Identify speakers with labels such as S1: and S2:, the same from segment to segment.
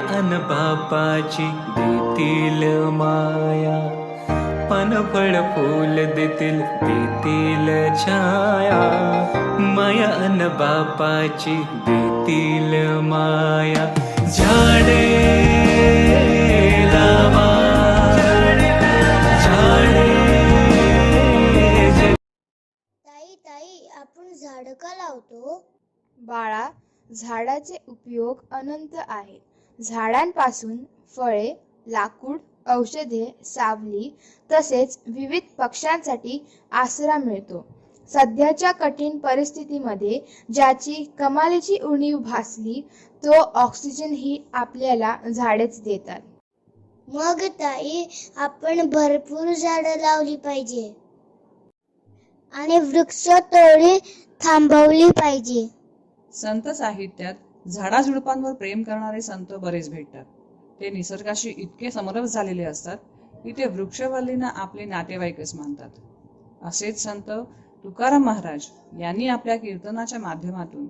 S1: अन बापाची देतील माया. पान फळ फूल देतील देतील छाया. माया अन बापाची देतील माया. झाडे लावा. झाडे
S2: ताई ताई आपण झाडं का लावतो?
S3: बाळा झाडाचे उपयोग अनंत आहेत. झाडांपासून फळे लाकूड औषधे सावली तसेच विविध पक्ष्यांसाठी आसरा मिळतो. सध्याच्या कठीण परिस्थितीमध्ये ज्याची कमालीची उणीव भासली तो ऑक्सिजन ही आपल्याला झाडेच देतात.
S2: मग ताई आपण भरपूर झाडं लावली पाहिजे. आणि वृक्ष तोडी थांबवली पाहिजे.
S4: संत साहित्यात झाडाझुडपांवर प्रेम करणारे संत बरेच भेटतात. ते निसर्गाशी इतके समरस झालेले असतात की ते वृक्षवल्लींना आपले नातेवाईकच मानतात. असेच संत तुकाराम महाराज यांनी आपल्या कीर्तनाच्या माध्यमातून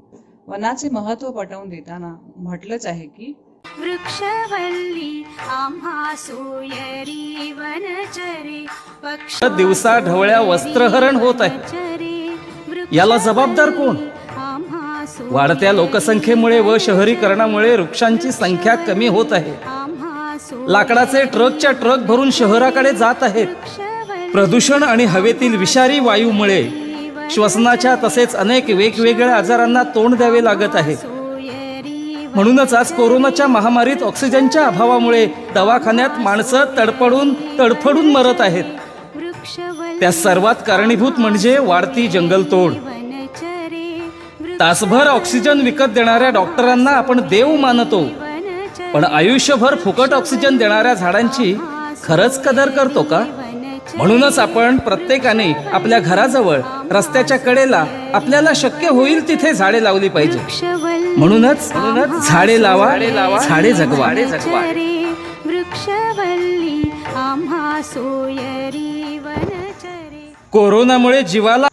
S4: वनाचे महत्त्व पटवून देताना म्हटलंच आहे की
S5: वृक्षवल्ली आम्हा सोयरी वनचरे पक्ष
S6: दिवसा ढवळ्या वस्त्रहरण होत आहे. याला जबाबदार कोण? वाढत्या लोकसंख्येमुळे व शहरीकरणामुळे वृक्षांची संख्या कमी होत आहे. लाकडाचे ट्रकच्या ट्रक भरून शहराकडे जात आहेत. प्रदूषण आणि हवेतील विषारी वायूमुळे श्वसनाच्या तसेच अनेक वेगवेगळ्या आजारांना तोंड द्यावे लागत आहे. म्हणूनच आज कोरोनाच्या महामारीत ऑक्सिजनच्या अभावामुळे दवाखान्यात माणसं तडपडून तडफडून मरत आहेत. त्या सर्वात कारणीभूत म्हणजे वाढती जंगलतोड. तासभर ऑक्सिजन विकत देणाऱ्या डॉक्टरांना आपण देव मानतो. पण आयुष्यभर फुकट ऑक्सिजन देणाऱ्या झाडांची खरंच कदर करतो का? म्हणूनच आपण प्रत्येकाने आपल्या घराजवळ रस्त्याच्या कडेला आपल्याला शक्य होईल तिथे झाडे लावली पाहिजे. म्हणूनच झाडे लावा झाडे जगवा.
S5: वनचरे वृक्षवल्ली आम्हा सोयरी वनचरे
S6: कोरोनामुळे जीवाला